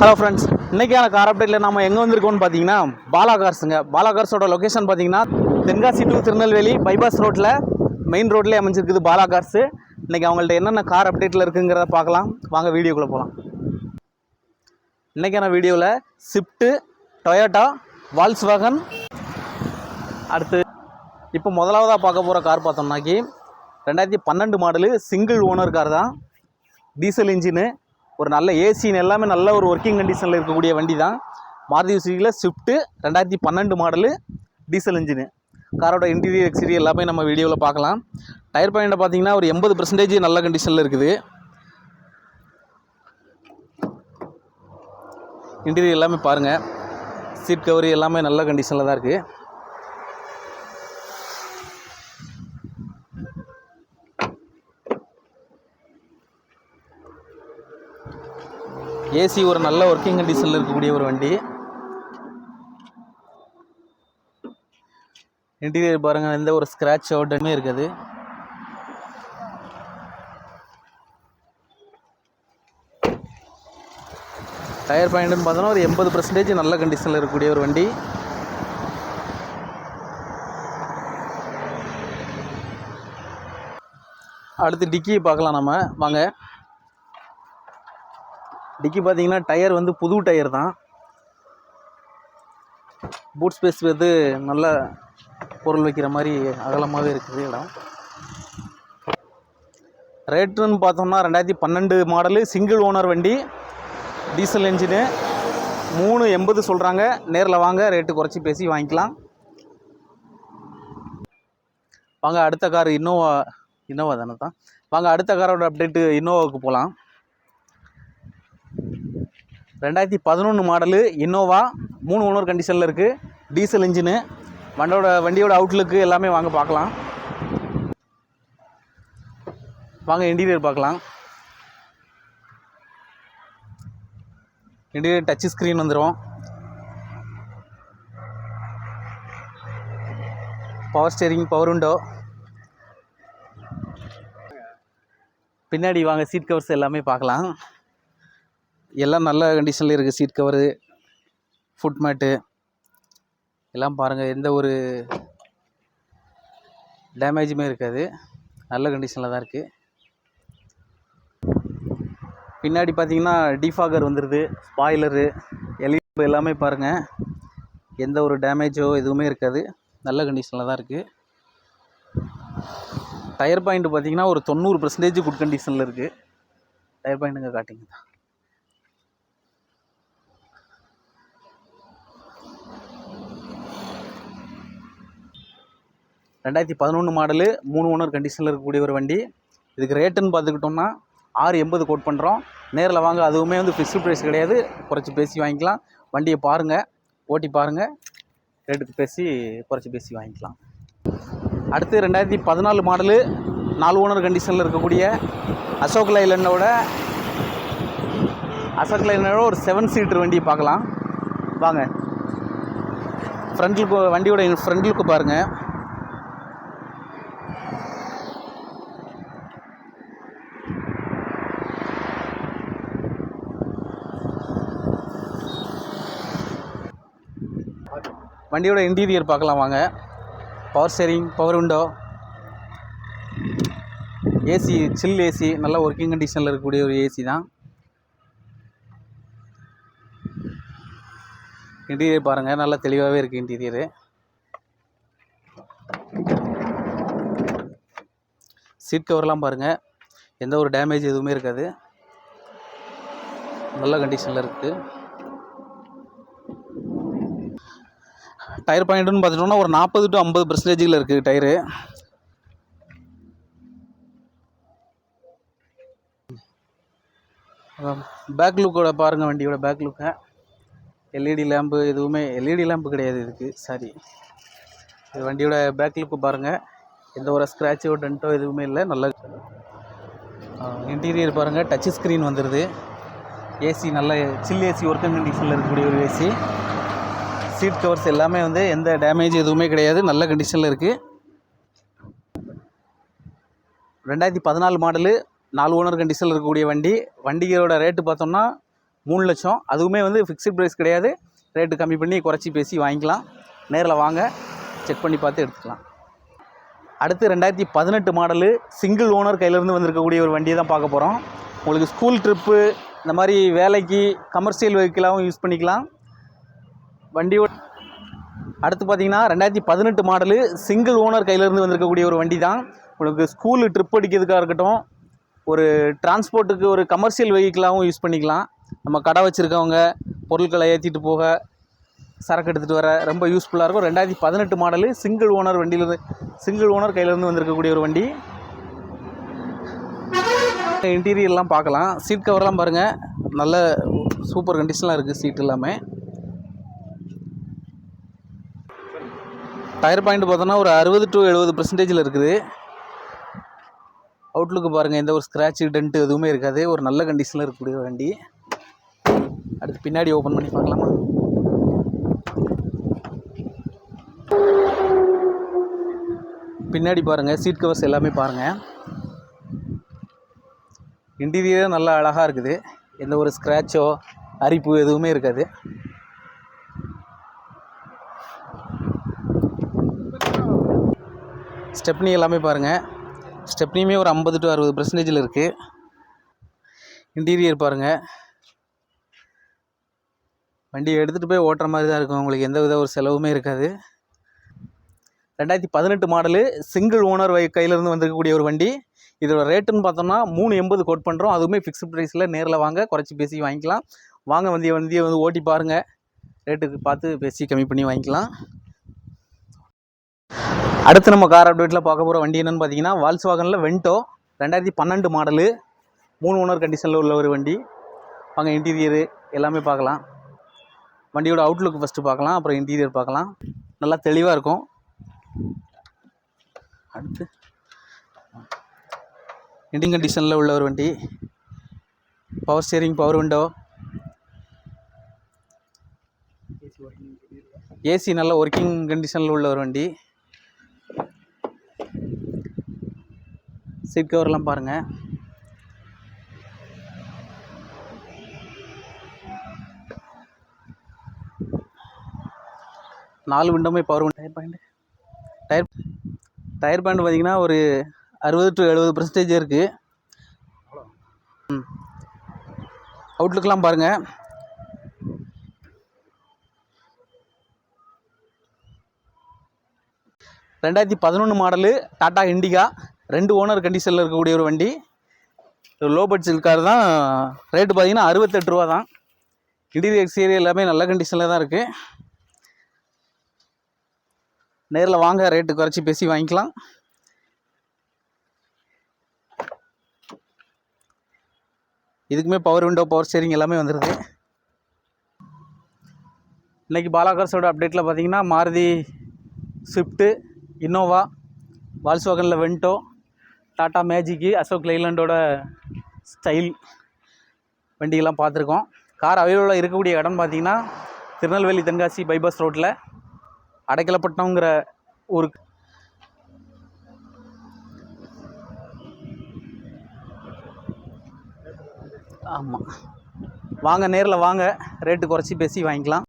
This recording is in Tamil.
ஹலோ ஃப்ரெண்ட்ஸ் இன்றைக்கான கார் அப்டேட்டில் நம்ம எங்கே வந்திருக்கோம்னு பார்த்தீங்கன்னா பாலா கார்ஸுங்க பாலா கார்ஸோட லொக்கேஷன் பார்த்தீங்கன்னா தென்காசி டு திருநெல்வேலி பைபாஸ் ரோட்டில் மெயின் ரோட்லேயே அமைஞ்சிருக்குது பாலா கார்ஸு இன்றைக்கி அவங்கள்ட்ட என்னென்ன கார் அப்டேட்டில் இருக்குங்கிறத பார்க்கலாம். வாங்க வீடியோக்குள்ளே போகலாம் இன்றைக்கான வீடியோவில் ஸ்விஃப்ட்டு டொயோட்டா வால்ஸ்வாகன் அடுத்து இப்போ முதலாவதாக பார்க்க போகிற கார் பார்த்தோம்னாக்கி ரெண்டாயிரத்தி பன்னெண்டு மாடலு சிங்கிள் ஓனர் கார் தான். டீசல் இன்ஜினு ஒரு நல்ல ஏசின்னு எல்லாமே நல்ல ஒரு ஒர்க்கிங் கண்டிஷனில் இருக்கக்கூடிய வண்டி தான் மாருதி சுசுகியில் ஸ்விஃப்ட்டு ரெண்டாயிரத்தி பன்னெண்டு மாடலு டீசல் இன்ஜினு காரோட இன்டீரியர் எக்ஸ்டீரியர் எல்லாமே நம்ம வீடியோவில் பார்க்கலாம். டயர் பாயிண்ட்டை பார்த்தீங்கன்னா ஒரு எண்பது பர்சன்டேஜ் நல்ல கண்டிஷனில் இருக்குது. இன்டீரியர் எல்லாமே பாருங்கள் சீட் கவர் எல்லாமே நல்ல கண்டிஷனில் தான் இருக்குது ஏசி ஒரு நல்ல ஒர்க்கிங் கண்டிஷனில் இருக்கக்கூடிய ஒரு வண்டி. இன்டீரியர் பாருங்கள் எந்த ஒரு ஸ்க்ராட்ச் அவுட்டுமே இருக்குது. டயர் பாயிண்ட்னு பார்த்தோன்னா ஒரு எண்பது பர்சன்டேஜ் நல்ல கண்டிஷனில் இருக்கக்கூடிய ஒரு வண்டி. அடுத்து டிக்கியை பார்க்கலாம் நம்ம. வாங்க. டிக்கி பார்த்தீங்கன்னா டயர் வந்து புது டயர் தான். பூட் ஸ்பேஸ் வந்து நல்ல பொருள் வைக்கிற மாதிரி அகலமாகவே இருக்குது இடம். ரேட்டுன்னு பார்த்தோம்னா ரெண்டாயிரத்தி பன்னெண்டு மாடலு சிங்கிள் ஓனர் வண்டி டீசல் என்ஜினு மூணு எண்பது சொல்கிறாங்க நேரில் வாங்க ரேட்டு குறைச்சி பேசி வாங்கிக்கலாம். வாங்க அடுத்த கார் இன்னோவா இன்னோவா தானே தான். வாங்க அடுத்த காரோட அப்டேட்டு இன்னோவாவுக்கு போகலாம் ரெண்டாயிரத்தி பதினொன்று மாடலு இன்னோவா மூணு ஓனர் கண்டிஷனில் இருக்குது டீசல் இன்ஜினு வண்டியோட வண்டியோட அவுட்லுக்கு எல்லாமே வாங்க பார்க்கலாம். வாங்க இன்டீரியர் பார்க்கலாம். இன்டீரியர் டச் ஸ்க்ரீன் வந்துடும் பவர் ஸ்டேரிங் பவர் விண்டோ பின்னாடி வாங்க சீட் கவர்ஸ் எல்லாமே பார்க்கலாம். எல்லாம் நல்ல கண்டிஷனில் இருக்குது சீட் கவரு ஃபுட் மேட்டு எல்லாம் பாருங்கள் எந்த ஒரு டேமேஜுமே இருக்காது. நல்ல கண்டிஷனில் தான் இருக்குது பின்னாடி பார்த்தீங்கன்னா டிஃபாகர் வந்துடுது ஸ்பாய்லரு எலிப்பு எல்லாமே பாருங்கள் எந்த ஒரு டேமேஜோ எதுவுமே இருக்காது. நல்ல கண்டிஷனில் தான் இருக்குது டயர் பாயிண்ட் பார்த்தீங்கன்னா ஒரு தொண்ணூறு பர்சன்டேஜ் குட் கண்டிஷனில் இருக்குது டயர் பாயிண்ட்டுங்க காட்டிங்க. ரெண்டாயிரத்தி பதினொன்று மாடலு மூணு ஓனர் கண்டிஷனில் இருக்கக்கூடிய ஒரு வண்டி. இதுக்கு ரேட்டுன்னு பார்த்துக்கிட்டோம்னா ஆறு எண்பது கோட் பண்ணுறோம் நேரில் வாங்க அதுவுமே வந்து ஃபிக்ஸ்டு ப்ரைஸ் கிடையாது. குறைச்சி பேசி வாங்கிக்கலாம். வண்டியை பாருங்கள் ஓட்டி பாருங்கள் ரேட்டுக்கு பேசி குறைச்சி பேசி வாங்கிக்கலாம். அடுத்து ரெண்டாயிரத்தி பதினாலு மாடலு நாலு ஓனர் கண்டிஷனில் இருக்கக்கூடிய அசோக் லைலண்டோட அசோக் லைலண்டோட ஒரு செவன் சீட்டர் வண்டியை பார்க்கலாம். வாங்க. ஃப்ரண்ட் லுக்கு வண்டியோட ஃப்ரண்ட் லுக்கு பாருங்கள் வண்டியோட இன்டீரியர் பார்க்கலாம் வாங்க. Power steering power window AC chill AC நல்ல ஒர்க்கிங் கண்டிஷனில் இருக்கக்கூடிய ஒரு ஏசி தான். இன்டீரியர் பாருங்கள் நல்லா தெளிவாகவே இருக்குது இன்டீரியரு சீட் கவர்லாம் பாருங்கள் எந்த ஒரு டேமேஜ் எதுவுமே இருக்காது. நல்ல கண்டிஷனில் இருக்குது டயர் பாயிண்ட்டுன்னு பார்த்துட்டோம்னா ஒரு நாற்பது டு ஐம்பது பர்சன்டேஜில் இருக்குது டயரு. பேக் லுக்கோட பாருங்கள் வண்டியோட பேக் லுக்கை எல்இடி லேம்பு எதுவுமே எல்இடி லேம்பு கிடையாது இதுக்கு சாரி இது வண்டியோட பேக் லுக்கு பாருங்கள் எந்த ஒரு ஸ்க்ராட்சோ டென்ட்டோ எதுவுமே இல்லை நல்ல இன்டீரியர் பாருங்கள் டச் ஸ்க்ரீன் வந்துடுது ஏசி நல்ல சில் ஏசி ஒர்க்கிங் கண்டிஷனில் இருக்கக்கூடிய ஒரு ஏசி சீட் கவர்ஸ் எல்லாமே வந்து எந்த டேமேஜ் எதுவுமே கிடையாது. நல்ல கண்டிஷனில் இருக்குது ரெண்டாயிரத்தி பதினாலு மாடலு நாலு ஓனர் கண்டிஷனில் இருக்கக்கூடிய வண்டி. வண்டிகளோட ரேட்டு பார்த்தோம்னா மூணு லட்சம். அதுவுமே வந்து ஃபிக்ஸட் ப்ரைஸ் கிடையாது. ரேட்டு கம்மி பண்ணி குறைச்சி பேசி வாங்கிக்கலாம். நேரில் வாங்க. செக் பண்ணி பார்த்து எடுத்துக்கலாம். அடுத்து ரெண்டாயிரத்தி பதினெட்டு மாடலு சிங்கிள் ஓனர் கையிலேருந்து வந்திருக்கக்கூடிய ஒரு வண்டியை தான் பார்க்க போகிறோம் உங்களுக்கு ஸ்கூல் ட்ரிப்பு இந்த மாதிரி வேலைக்கு கமர்ஷியல் வெஹிக்கிளாகவும் யூஸ் பண்ணிக்கலாம். வண்டியோட அடுத்து பார்த்தீங்கன்னா ரெண்டாயிரத்தி பதினெட்டு மாடலு சிங்கிள் ஓனர் கையிலேருந்து வந்திருக்கக்கூடிய ஒரு வண்டி தான் உங்களுக்கு ஸ்கூலு ட்ரிப் அடிக்கிறதுக்காக இருக்கட்டும் ஒரு டிரான்ஸ்போர்ட்டுக்கு ஒரு கமர்ஷியல் வெஹிக்கிளாகவும் யூஸ் பண்ணிக்கலாம். நம்ம கடை வச்சுருக்கவங்க பொருட்களை ஏற்றிட்டு போக சரக்கு எடுத்துகிட்டு வர ரொம்ப யூஸ்ஃபுல்லாக இருக்கும். ரெண்டாயிரத்தி பதினெட்டு மாடலு சிங்கிள் ஓனர் வண்டியிலேருந்து சிங்கிள் ஓனர் கையிலேருந்து வந்திருக்கக்கூடிய ஒரு வண்டி. இன்டீரியர்லாம் பார்க்கலாம். சீட் கவர்லாம் பாருங்கள் நல்ல சூப்பர் கண்டிஷன்லாம் இருக்குது சீட் எல்லாமே. டயர் பாயிண்ட் பார்த்தோன்னா ஒரு அறுபது டு எழுபது பர்சன்டேஜில் இருக்குது. அவுட்லுக்கு பாருங்கள் எந்த ஒரு ஸ்க்ராட்ச் டென்ட் எதுவுமே இருக்காது. ஒரு நல்ல கண்டிஷனில் இருக்கக்கூடிய வண்டி. அடுத்து பின்னாடி ஓப்பன் பண்ணி பார்க்கலாமா? பின்னாடி பாருங்கள் சீட் கவர்ஸ் எல்லாமே பாருங்கள் இன்டீரியரும் நல்லா அழகாக இருக்குது. எந்த ஒரு ஸ்க்ராட்சோ அரிப்பு எதுவுமே இருக்காது. ஸ்டெப்னி எல்லாமே பாருங்கள் ஸ்டெப்னியுமே ஒரு ஐம்பது டு அறுபது பர்சன்டேஜில் இருக்குது இன்டீரியர் பாருங்கள் வண்டியை எடுத்துகிட்டு போய் ஓட்டுற மாதிரி தான் இருக்கும். உங்களுக்கு எந்த வித ஒரு செலவுமே இருக்காது. ரெண்டாயிரத்தி பதினெட்டு மாடலு சிங்கிள் ஓனர் வை கையிலேருந்து வந்திருக்கக்கூடிய ஒரு வண்டி. இதோட ரேட்டுன்னு பார்த்தோம்னா மூணு எண்பது கோட் பண்ணுறோம் அதுவுமே ஃபிக்ஸ்ட் ப்ரைஸில் நேரில் வாங்க குறைச்சி பேசி வாங்கிக்கலாம். வாங்க வந்திய வண்டியை வந்து ஓட்டி பாருங்கள் ரேட்டுக்கு பார்த்து பேசி கம்மி பண்ணி வாங்கிக்கலாம். அடுத்து நம்ம கார் அப்டேட்டில் பார்க்க போகிற வண்டி என்னென்னு பார்த்தீங்கன்னா வால்ஸ் வாகனில் வென்டோ ரெண்டாயிரத்தி பன்னெண்டு மாடலு மூணு ஓனர் கண்டிஷனில் உள்ள ஒரு வண்டி. வாங்க இன்டீரியரு எல்லாமே பார்க்கலாம். வண்டியோட அவுட்லுக் ஃபஸ்ட்டு பார்க்கலாம் அப்புறம் இன்டீரியர் பார்க்கலாம். நல்லா தெளிவாக இருக்கும். அடுத்து இண்டிங் கண்டிஷனில் உள்ள ஒரு வண்டி. Power steering power window AC நல்ல ஒர்க்கிங் கண்டிஷனில் உள்ள ஒரு வண்டி. சீட் கவர்லாம் பாருங்கள் நாலு விண்டோமே power tyre point tyre tyre point பார்த்தீங்கன்னா ஒரு அறுபது டு எழுபது பர்சன்டேஜ் இருக்குது அவுட்லுக்கெலாம் பாருங்கள் ரெண்டாயிரத்தி பதினொன்று மாடலு டாட்டா இண்டிகா ரெண்டு ஓனர் கண்டிஷனில் இருக்கக்கூடிய ஒரு வண்டி. லோ பட்ஜெட் கார் தான். ரேட்டு பார்த்தீங்கன்னா அறுபத்தெட்டு ரூபா தான். இன்டீரியர் எக்ஸ்டீரியர் எல்லாமே நல்ல கண்டிஷனில் தான் இருக்குது நேரில் வாங்க ரேட்டு குறைச்சி பேசி வாங்கிக்கலாம். இதுக்குமே பவர் விண்டோ பவர் ஸ்டேரிங் எல்லாமே வந்துடுது இன்றைக்கி பாலாகார்ஸோட அப்டேட்டில் பார்த்தீங்கன்னா மாருதி ஸ்விஃப்ட்டு இன்னோவா வால்ஸ்வாகனில் வென்ட்டோ டாட்டா மேஜிக்கு அசோக் லைலண்டோட ஸ்டைல் வண்டிகள்லாம் பார்த்துருக்கோம். கார் அவைலபிளாக இருக்கக்கூடிய இடம் பார்த்தீங்கன்னா திருநெல்வேலி தென்காசி பைபாஸ் ரோட்டில் அடைக்கலப்பட்டினங்கிற ஒரு ஆமாம் வாங்க நேரில் வாங்க. ரேட்டு குறைச்சி பேசி வாங்கிக்கலாம்.